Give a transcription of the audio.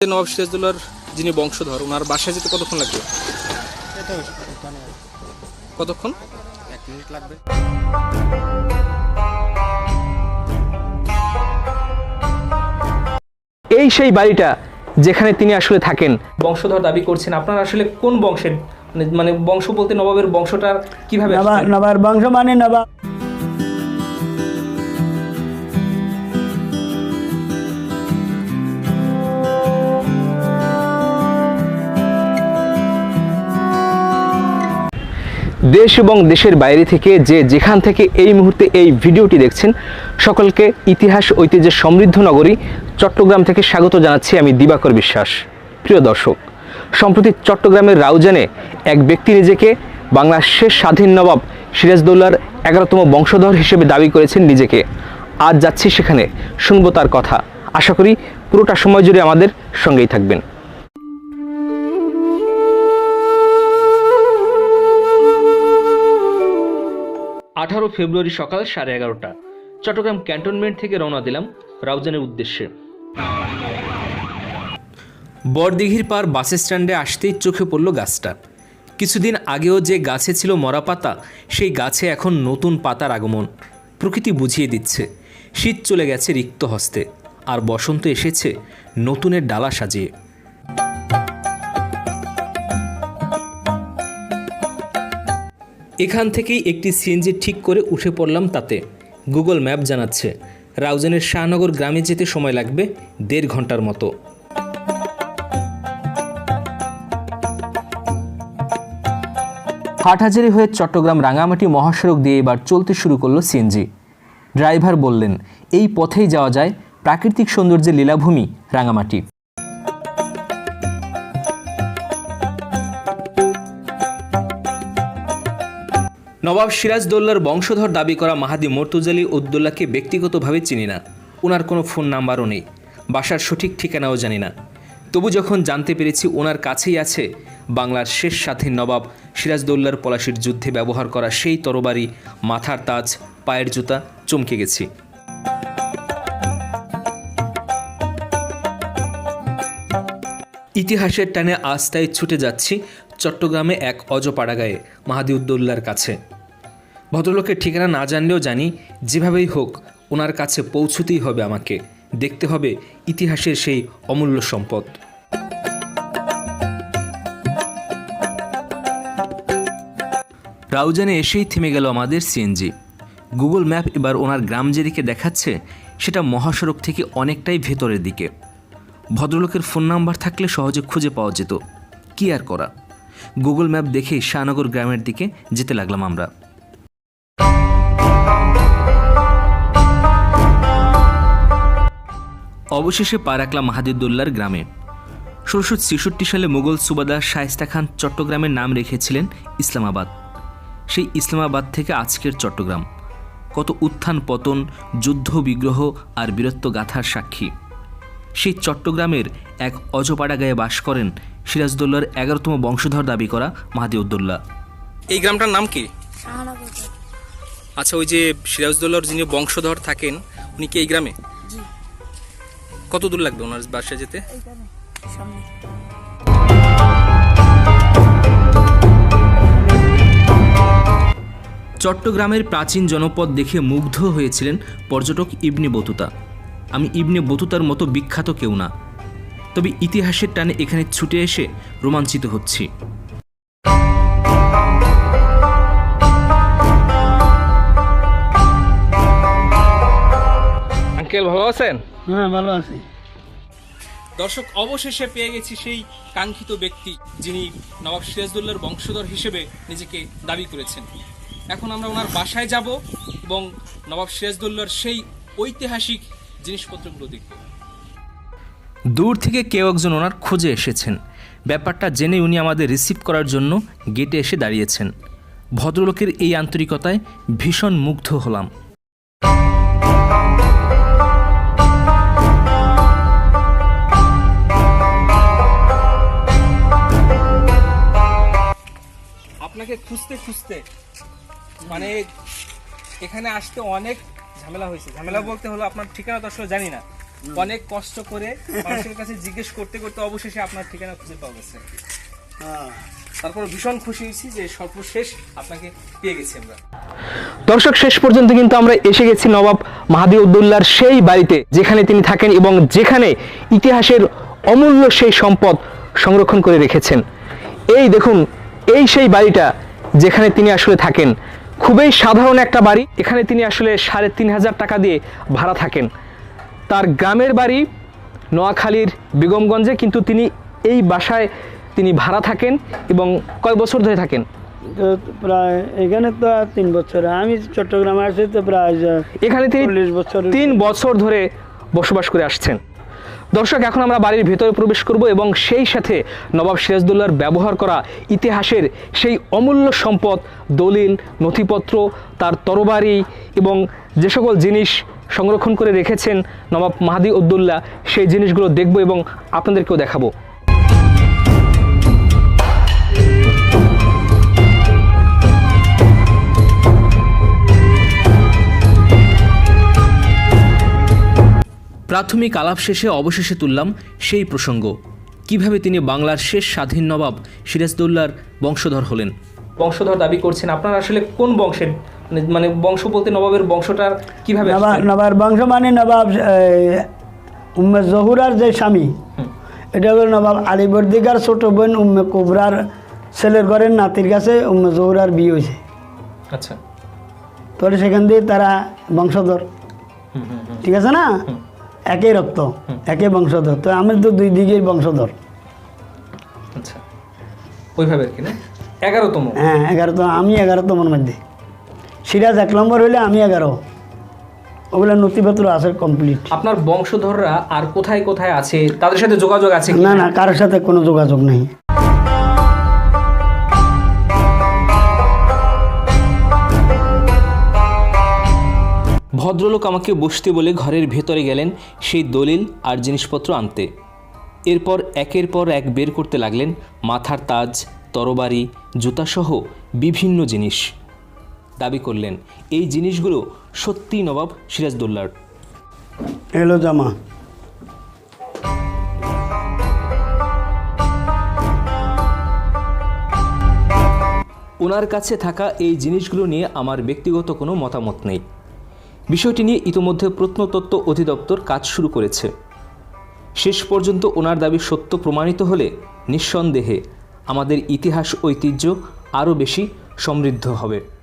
নবাব যিনি বংশধর ওনার বাসায় যেতে কতক্ষণ লাগবে। কতক্ষণ এক মিনিট লাগবে এই সেই বাড়িটা যেখানে তিনি আসলে থাকেন বংশধর দাবি করছেন আপনারা আসলে কোন বংশের মানে- মানে বংশ বলতে নবাবের বংশটা কীভাবে নবা আসছে? বংশ মানে নবা দেশ এবং দেশের বাইরে থেকে যে যেখান থেকে এই মুহূর্তে এই ভিডিওটি দেখছেন, সকলকে ইতিহাস, ঐতিহ্যের সমৃদ্ধ নগরী চট্টগ্রাম থেকে স্বাগত জানাচ্ছি আমি দিবাকর বিশ্বাস। প্রিয় দর্শক, সম্প্রতি চট্টগ্রামের রাউজানে এক ব্যক্তি নিজেকে বাংলার শেষ স্বাধীন নবাব সিরাজদৌল্লার এগারোতম বংশধর হিসেবে দাবি করেছেন নিজেকে। আজ যাচ্ছি সেখানে, শুনব তার কথা। আশা করি পুরোটা সময় জুড়ে আমাদের সঙ্গেই থাকবেন। আঠারো ফেব্রুয়ারি সকাল সাড়ে এগারোটা। চট্টগ্রাম ক্যান্টনমেন্ট থেকে রওনা দিলাম রাউজানের উদ্দেশ্যে। বড়দিঘির পার বাস স্ট্যান্ডে আসতেই চোখে পড়ল গাছটা। কিছুদিন আগেও যে গাছে ছিল মরা পাতা, সেই গাছে এখন নতুন পাতার আগমন। প্রকৃতি বুঝিয়ে দিচ্ছে, শীত চলে গেছে রিক্ত হস্তে। আর বসন্ত এসেছে নতুনের ডালা সাজিয়ে। এখান থেকেই একটি সিএনজি ঠিক করে উঠে পড়লাম তাতে। গুগল ম্যাপ জানাচ্ছে, রাউজানের শাহনগর গ্রামে যেতে সময় লাগবে দেড় ঘণ্টার মতো। হাটহাজারি হয়ে চট্টগ্রাম রাঙামাটি মহাসড়ক দিয়ে এবার চলতে শুরু করল সিএনজি ড্রাইভার বললেন, এই পথেই যাওয়া যায় প্রাকৃতিক সৌন্দর্যের লীলাভূমি রাঙামাটি। নবাব সিরাজদৌল্লার বংশধর দাবি করা মাহাদি মর্তুজালি উদ্দোল্লাকে ব্যক্তিগতভাবে চিনি না। ওনার কোনো ফোন নাম্বারও নেই। বাসার সঠিক ঠিকানাও জানি না। তবু যখন জানতে পেরেছি ওনার কাছেই আছে, বাংলার শেষ স্বাধীন নবাব সিরাজদৌল্লার পলাশির যুদ্ধে ব্যবহার করা সেই তরবারি, মাথার তাজ, পায়ের জুতা চমকে গেছি। ইতিহাসের টানে আজ তাই ছুটে যাচ্ছি চট্টগ্রামে এক অজপাড়া গায়ে মাহাদি উদ্দৌল্লার কাছে। ভদ্রলোকের ঠিকানা না জানলেও জানি, যেভাবেই হোক, ওনার কাছে পৌঁছতেই হবে আমাকে। দেখতে হবে ইতিহাসের সেই অমূল্য সম্পদ। রাউজানে এসেই থেমে গেল আমাদের সিএনজি। গুগল ম্যাপ এবার ওনার গ্রাম যেদিকে দেখাচ্ছে, সেটা মহাসড়ক থেকে অনেকটাই ভেতরের দিকে। ভদ্রলোকের ফোন নাম্বার থাকলে সহজে খুঁজে পাওয়া যেত। কি আর করা? গুগল ম্যাপ দেখেই শাহনগর গ্রামের দিকে যেতে লাগলাম আমরা। অবশেষে পা রাখলাম মাহাদিদুল্লার গ্রামে। ষোলোশো ছেষট্টি সালে মুঘল সুবাদার শায়েস্তা খান চট্টগ্রামের নাম রেখেছিলেন ইসলামাবাদ। সেই ইসলামাবাদ থেকে আজকের চট্টগ্রাম। কত উত্থান পতন যুদ্ধ বিগ্রহ আর বীরত্ব গাথার সাক্ষী। সেই চট্টগ্রামের এক অজপাড়া গায়ে বাস করেন সিরাজদৌল্লার এগারোতম বংশধর দাবি করা মাহাদি উদ্দৌল্লা এই গ্রামটার নাম কি? আচ্ছা ওই যে সিরাজদৌল্লার যিনি বংশধর থাকেন উনি কি এই গ্রামে? কত দূর লাগবে ওনার বাসায় যেতে? চট্টগ্রামের প্রাচীন জনপদ দেখে মুগ্ধ হয়েছিলেন পর্যটক ইবনে বতুতা। আমি ইবনে বতুতার মতো বিখ্যাত কেউ না। তবে ইতিহাসের টানে এখানে ছুটে এসে রোমাঞ্চিত হচ্ছি। আঙ্কেল ভালো আছেন? হ্যাঁ ভালো আছি। দর্শক অবশেষে পেয়ে গেছি সেই কাঙ্ক্ষিত ব্যক্তি যিনি নবাব সিরাজদৌল্লার বংশধর হিসেবে নিজেকে দাবি করেছেন। এখন আমরা ওনার বাসায় যাব এবং নবাব সিরাজদৌল্লার সেই ঐতিহাসিক জিনিসপত্রগুলো দেখব। দূর থেকে কেউ একজন ওনার খোঁজে এসেছেন। ব্যাপারটা জেনে উনি আমাদের রিসিভ করার জন্য গেটে এসে দাঁড়িয়েছেন। ভদ্রলোকের এই আন্তরিকতায় ভীষণ মুগ্ধ হলাম। আপনাকে খুঁজতে খুঁজতে মানে এখানে আসতে অনেক ঝামেলা হয়েছে। ঝামেলা বলতে হলো আপনার ঠিকানা তো আসলে জানি না। অনেক কষ্ট করে মানুষের কাছে জিজ্ঞেস করতে করতে অবশেষে আপনার ঠিকানা খুঁজে পাওয়া গেছে। হ্যাঁ। তারপর ভীষণ খুশি হয়েছি যে সর্বশেষ আপনাকে পেয়ে গেছি আমরা। দর্শক শেষ পর্যন্ত কিন্তু আমরা এসে গেছি নবাব মাহাদি উদ্দুল্লার সেই বাড়িতে যেখানে তিনি থাকেন এবং যেখানে ইতিহাসের অমূল্য সেই সম্পদ সংরক্ষণ করে রেখেছেন। এই দেখুন এই সেই বাড়িটা যেখানে তিনি আসলে থাকেন। খুবই সাধারণ একটা বাড়ি। এখানে তিনি আসলে সাড়ে তিন হাজার টাকা দিয়ে ভাড়া থাকেন। তার গ্রামের বাড়ি নোয়াখালীর বেগমগঞ্জে কিন্তু তিনি এই বাসায় তিনি ভাড়া থাকেন এবং কয় বছর ধরে থাকেন। প্রায় এখানে তো তিন বছর। আমি চট্টগ্রামে আসছি তো প্রায় এখানে তিনি তিন বছর ধরে বসবাস করে আসছেন। দর্শক, এখন আমরা বাড়ির ভেতরে প্রবেশ করব এবং সেই সাথে নবাব সিরাজদৌল্লার ব্যবহার করা ইতিহাসের সেই অমূল্য সম্পদ, দলিল, নথিপত্র, তার তরবারি এবং যে সকল জিনিস সংরক্ষণ করে রেখেছেন নবাব মাহাদি উদ্দুল্লাহ সেই জিনিসগুলো দেখব এবং আপনাদেরকেও দেখাবো। প্রাথমিক আলাপ শেষে অবশেষে তুললাম সেই প্রসঙ্গ। কীভাবে তিনি বাংলার শেষ স্বাধীন নবাব সিরাজদৌল্লার বংশধর হলেন? বংশধর দাবি করছেন আপনারা আসলে কোন বংশের মানে- মানে বংশ বলতে নবাবের বংশটা কীভাবে নবাব নবাব বংশ মানে নবাব উম্মে জহুরার যে স্বামী এটা হলো নবাব আলিবর্দিকার ছোট বোন উম্মে কুবরার ছেলের ঘরের নাতির কাছে উম্মে জহুরার বিয়ে হয়েছে। আচ্ছা। তাহলে সেখান দিয়ে তারা বংশধর। ঠিক আছে না? একই রক্ত একই বংশধর। তো আমি তো দুই দিকেই বংশধর। আচ্ছা। ওইভাবে আর কি না? এগারোতম। হ্যাঁ এগারোতম আমি এগারোতমের মধ্যে। সিরাজ এক নম্বর হইলে আমি এগারো। ওগুলো নথিপত্র আছে কমপ্লিট আপনার বংশধররা আর কোথায় কোথায় আছে? তাদের সাথে যোগাযোগ আছে না না কারোর সাথে কোনো যোগাযোগ নেই। ভদ্রলোক আমাকে বসতে বলে ঘরের ভেতরে গেলেন সেই দলিল আর জিনিসপত্র আনতে। এরপর একের পর এক বের করতে লাগলেন মাথার তাজ তরবারি জুতাসহ বিভিন্ন জিনিস। দাবি করলেন এই জিনিসগুলো সত্যিই নবাব সিরাজদৌল্লার। এলো জামা। ওনার কাছে থাকা এই জিনিসগুলো নিয়ে আমার ব্যক্তিগত কোনো মতামত নেই। বিষয়টি নিয়ে ইতোমধ্যে প্রত্নতত্ত্ব অধিদপ্তর কাজ শুরু করেছে। শেষ পর্যন্ত ওনার দাবি সত্য প্রমাণিত হলে নিঃসন্দেহে আমাদের ইতিহাস ঐতিহ্য আরও বেশি সমৃদ্ধ হবে।